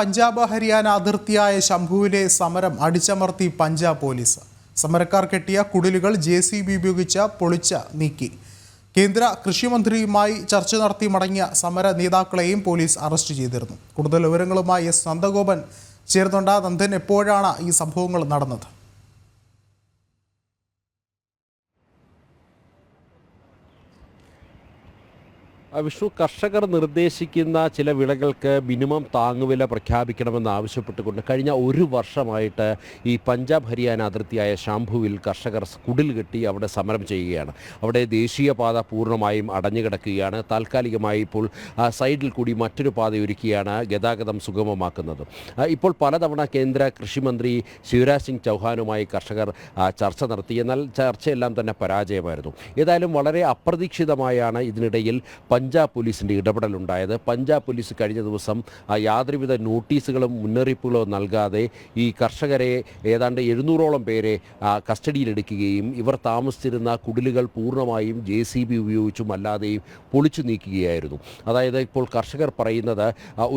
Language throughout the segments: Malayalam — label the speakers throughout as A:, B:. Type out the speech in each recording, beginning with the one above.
A: പഞ്ചാബ് ഹരിയാന അതിർത്തിയായ ശംഭുവിലെ സമരം അടിച്ചമർത്തി പഞ്ചാബ് പോലീസ്. സമരക്കാർ കെട്ടിയ കുടിലുകൾ ജെ സി ബി ഉപയോഗിച്ച് പൊളിച്ച നീക്കി. കേന്ദ്ര കൃഷിമന്ത്രിയുമായി ചർച്ച നടത്തി മടങ്ങിയ സമര നേതാക്കളെയും പോലീസ് അറസ്റ്റ് ചെയ്തിരുന്നു. കൂടുതൽ വിവരങ്ങളുമായി എസ്. നന്ദഗോപൻ ചേർന്നുണ്ട്. നന്ദൻ എപ്പോഴാണ് ഈ സംഭവങ്ങൾ നടന്നത്?
B: വിഷ്ണു കർഷകർ നിർദ്ദേശിക്കുന്ന ചില വിളകൾക്ക് മിനിമം താങ്ങുവില പ്രഖ്യാപിക്കണമെന്ന് ആവശ്യപ്പെട്ടുകൊണ്ട് കഴിഞ്ഞ ഒരു വർഷമായിട്ട് ഈ പഞ്ചാബ് ഹരിയാന അതിർത്തിയായ ശാംഭുവിൽ കർഷകർ കുടിൽ കെട്ടി അവിടെ സമരം ചെയ്യുകയാണ്. അവിടെ ദേശീയപാത പൂർണമായും അടഞ്ഞുകിടക്കുകയാണ്. താൽക്കാലികമായി ഇപ്പോൾ സൈഡിൽ കൂടി മറ്റൊരു പാത ഒരുക്കിയാണ് ഗതാഗതം സുഗമമാക്കുന്നത്. ഇപ്പോൾ പലതവണ കേന്ദ്ര കൃഷിമന്ത്രി ശിവരാജ് സിംഗ് ചൗഹാനുമായി കർഷകർ ചർച്ച നടത്തി. എന്നാൽ ചർച്ചയെല്ലാം തന്നെ പരാജയമായിരുന്നു. ഏതായാലും വളരെ അപ്രതീക്ഷിതമായാണ് ഇതിനിടയിൽ പഞ്ചാബ് പോലീസിന്റെ ഇടപെടലുണ്ടായത്. പഞ്ചാബ് പോലീസ് കഴിഞ്ഞ ദിവസം യാതൊരുവിധ നോട്ടീസുകളും മുന്നറിയിപ്പുകളോ നൽകാതെ ഈ കർഷകരെ ഏതാണ്ട് എഴുന്നൂറോളം പേരെ കസ്റ്റഡിയിലെടുക്കുകയും ഇവർ താമസിച്ചിരുന്ന കുടിലുകൾ പൂർണമായും ജെ സി ബി ഉപയോഗിച്ചും അല്ലാതെയും പൊളിച്ചു നീക്കുകയായിരുന്നു. അതായത് ഇപ്പോൾ കർഷകർ പറയുന്നത്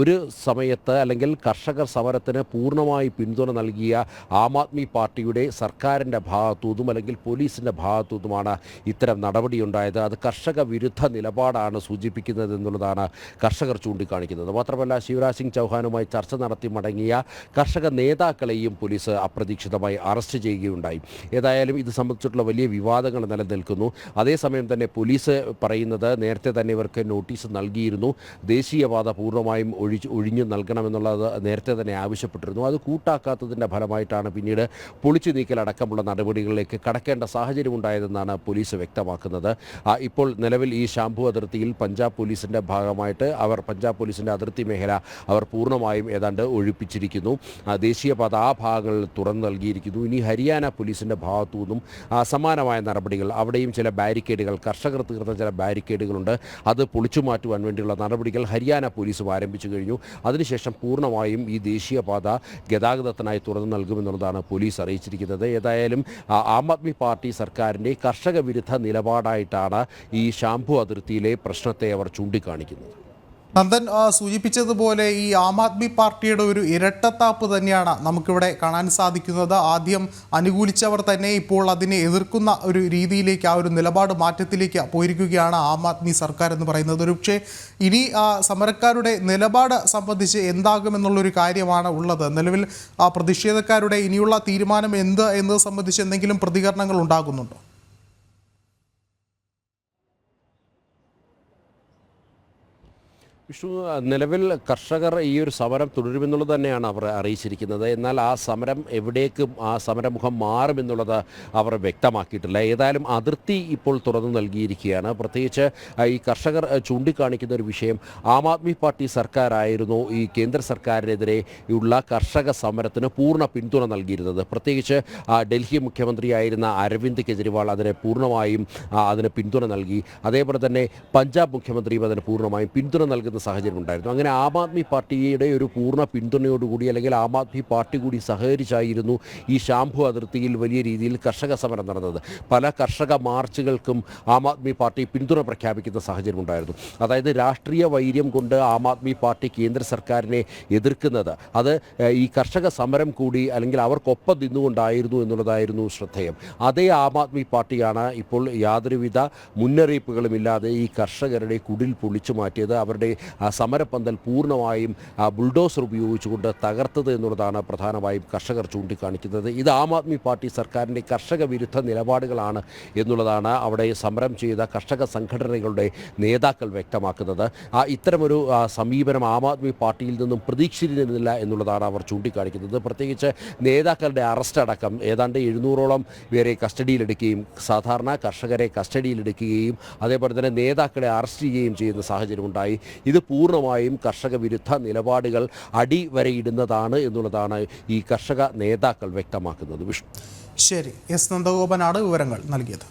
B: ഒരു സമയത്ത് അല്ലെങ്കിൽ കർഷകർ സമരത്തിന് പൂർണമായി പിന്തുണ നൽകിയ ആം ആദ്മി പാർട്ടിയുടെ സർക്കാരിന്റെ ഭാഗത്തുനിന്നും അല്ലെങ്കിൽ പോലീസിന്റെ ഭാഗത്തുനിന്നുമാണ് ഇത്തരം നടപടിയുണ്ടായത്. അത് കർഷക വിരുദ്ധ നിലപാടാണ് സൂചിപ്പിക്കുന്നത് എന്നുള്ളതാണ് കർഷകർ ചൂണ്ടിക്കാണിക്കുന്നത്. മാത്രമല്ല ശിവരാജ് സിംഗ് ചൗഹാനുമായി ചർച്ച നടത്തി മടങ്ങിയ കർഷക നേതാക്കളെയും പോലീസ് അപ്രതീക്ഷിതമായി അറസ്റ്റ് ചെയ്യുകയുണ്ടായി. ഏതായാലും ഇത് സംബന്ധിച്ചിട്ടുള്ള വലിയ വിവാദങ്ങൾ നിലനിൽക്കുന്നു. അതേസമയം തന്നെ പോലീസ് പറയുന്നത് നേരത്തെ തന്നെ ഇവർക്ക് നോട്ടീസ് നൽകിയിരുന്നു. ദേശീയപാത പൂർണമായും ഒഴിച്ച് ഒഴിഞ്ഞു നൽകണമെന്നുള്ളത് നേരത്തെ തന്നെ ആവശ്യപ്പെട്ടിരുന്നു. അത് കൂട്ടാക്കാത്തതിന്റെ ഫലമായിട്ടാണ് പിന്നീട് പൊളിച്ചു നീക്കലടക്കമുള്ള നടപടികളിലേക്ക് കടക്കേണ്ട സാഹചര്യം ഉണ്ടായതെന്നാണ് പോലീസ് വ്യക്തമാക്കുന്നത്. ഇപ്പോൾ നിലവിൽ ഈ ശാംഭു അതിർത്തിയിൽ പഞ്ചാബ് പോലീസിന്റെ ഭാഗമായിട്ട് അവർ പഞ്ചാബ് പോലീസിന്റെ അതിർത്തി മേഖല അവർ പൂർണമായും ഏതാണ്ട് ഒഴിപ്പിച്ചിരിക്കുന്നു. ദേശീയ ദേശീയപാത ആ ഭാഗങ്ങളിൽ തുറന്നു നൽകിയിരിക്കുന്നു. ഇനി ഹരിയാന പോലീസിന്റെ ഭാഗത്തു നിന്നും സമാനമായ നടപടികൾ അവിടെയും ചില ബാരിക്കേഡുകൾ കർഷകർ തീർത്ത ചില ബാരിക്കേഡുകളുണ്ട്. അത് പൊളിച്ചു മാറ്റുവാൻ വേണ്ടിയുള്ള നടപടികൾ ഹരിയാന പോലീസും ആരംഭിച്ചു കഴിഞ്ഞു. അതിനുശേഷം പൂർണമായും ഈ ദേശീയപാത ഗതാഗതത്തിനായി തുറന്നു നൽകുമെന്നുള്ളതാണ് പോലീസ് അറിയിച്ചിരിക്കുന്നത്. ഏതായാലും ആം ആദ്മി പാർട്ടി സർക്കാരിന്റെ കർഷക വിരുദ്ധ നിലപാടായിട്ടാണ് ഈ ശാംഭു അതിർത്തിയിലെ പ്രശ്നത്തെ അവർ ചൂണ്ടിക്കാണിക്കുന്നത്.
A: നന്ദൻ സൂചിപ്പിച്ചതുപോലെ ഈ ആം ആദ്മി പാർട്ടിയുടെ ഒരു ഇരട്ടത്താപ്പ് തന്നെയാണ് നമുക്കിവിടെ കാണാൻ സാധിക്കുന്നത്. ആദ്യം അനുകൂലിച്ചവർ തന്നെ ഇപ്പോൾ അതിനെ എതിർക്കുന്ന ഒരു രീതിയിലേക്ക് ആ ഒരു നിലപാട് മാറ്റത്തിലേക്ക് പോയിരിക്കുകയാണ് ആം ആദ്മി സർക്കാർ എന്ന് പറയുന്നത്. ഒരു പക്ഷേ ഇനി സമരക്കാരുടെ നിലപാട് സംബന്ധിച്ച് എന്താകുമെന്നുള്ളൊരു കാര്യമാണ് ഉള്ളത്. നിലവിൽ ആ പ്രതിഷേധക്കാരുടെ ഇനിയുള്ള തീരുമാനം എന്ത് എന്നത് സംബന്ധിച്ച് എന്തെങ്കിലും പ്രതികരണങ്ങൾ ഉണ്ടാകുന്നുണ്ടോ?
B: വിഷു നിലവിൽ കർഷകർ ഈ ഒരു സമരം തുടരുമെന്നുള്ളത് തന്നെയാണ് അവർ അറിയിച്ചിരിക്കുന്നത്. എന്നാൽ ആ സമരം എവിടേക്കും ആ സമരമുഖം മാറുമെന്നുള്ളത് അവർ വ്യക്തമാക്കിയിട്ടില്ല. ഏതായാലും അതിർത്തി ഇപ്പോൾ തുറന്നു നൽകിയിരിക്കുകയാണ്. പ്രത്യേകിച്ച് ഈ കർഷകർ ചൂണ്ടിക്കാണിക്കുന്ന ഒരു വിഷയം ആം ആദ്മി പാർട്ടി സർക്കാരായിരുന്നു ഈ കേന്ദ്ര സർക്കാരിനെതിരെ ഉള്ള കർഷക സമരത്തിന് പൂർണ പിന്തുണ നൽകിയിരുന്നത്. പ്രത്യേകിച്ച് ഡൽഹി മുഖ്യമന്ത്രിയായിരുന്ന അരവിന്ദ് കെജ്രിവാൾ അതിനെ പൂർണമായും അതിന് പിന്തുണ നൽകി. അതേപോലെ തന്നെ പഞ്ചാബ് മുഖ്യമന്ത്രിയും അതിന് പൂർണമായും പിന്തുണ നൽകുന്ന സാഹചര്യം ഉണ്ടായിരുന്നു. അങ്ങനെ ആം ആദ്മി പാർട്ടിയുടെ ഒരു പൂർണ പിന്തുണയോടുകൂടി അല്ലെങ്കിൽ ആം ആദ്മി പാർട്ടി കൂടി സഹകരിച്ചായിരുന്നു ഈ ശാംഭു അതിർത്തിയിൽ വലിയ രീതിയിൽ കർഷക സമരം നടന്നത്. പല കർഷക മാർച്ചുകൾക്കും ആം ആദ്മി പാർട്ടി പിന്തുണ പ്രഖ്യാപിക്കുന്ന സാഹചര്യം ഉണ്ടായിരുന്നു. അതായത് രാഷ്ട്രീയ വൈര്യം കൊണ്ട് ആം ആദ്മി പാർട്ടി കേന്ദ്ര സർക്കാരിനെ എതിർക്കുന്നത്. അത് ഈ കർഷക സമരം കൂടി അല്ലെങ്കിൽ അവർക്കൊപ്പം നിന്നുകൊണ്ടായിരുന്നു എന്നുള്ളതായിരുന്നു ശ്രദ്ധേയം. അതേ ആം ആദ്മി പാർട്ടിയാണ് ഇപ്പോൾ യാതൊരുവിധ മുന്നറിയിപ്പുകളുമില്ലാതെ ഈ കർഷകരുടെ കുടിൽ പൊളിച്ചു മാറ്റിയത്. അവരുടെ ആ സമരപ്പന്തൽ പൂർണമായും ബുൾഡോസർ ഉപയോഗിച്ചുകൊണ്ട് തകർത്തത് എന്നുള്ളതാണ് പ്രധാനമായും കർഷകർ ചൂണ്ടിക്കാണിക്കുന്നത്. ഇത് ആം ആദ്മി പാർട്ടി സർക്കാരിന്റെ കർഷക വിരുദ്ധ നിലപാടുകളാണ് എന്നുള്ളതാണ് അവിടെ സമരം ചെയ്ത കർഷക സംഘടനകളുടെ നേതാക്കൾ വ്യക്തമാക്കുന്നത്. ആ ഇത്തരമൊരു സമീപനം ആം ആദ്മി പാർട്ടിയിൽ നിന്നും പ്രതീക്ഷിച്ചിരുന്നില്ല എന്നുള്ളതാണ് അവർ ചൂണ്ടിക്കാണിക്കുന്നത്. പ്രത്യേകിച്ച് നേതാക്കളുടെ അറസ്റ്റ് അടക്കം ഏതാണ്ട് എഴുന്നൂറോളം പേരെ കസ്റ്റഡിയിലെടുക്കുകയും സാധാരണ കർഷകരെ കസ്റ്റഡിയിലെടുക്കുകയും അതേപോലെ തന്നെ നേതാക്കളെ അറസ്റ്റ് ചെയ്യുകയും ചെയ്യുന്ന സാഹചര്യം ഉണ്ടായി ഇത് പൂർണമായും കർഷക വിരുദ്ധ നിലപാടുകൾ അടിവരയിടുന്നതാണ് എന്നുള്ളതാണ് ഈ കർഷക നേതാക്കൾ വ്യക്തമാക്കുന്നത്. വിഷ്ണു.
A: ശരി. എസ് നന്ദഗോപനാണ് വിവരങ്ങൾ നൽകിയത്.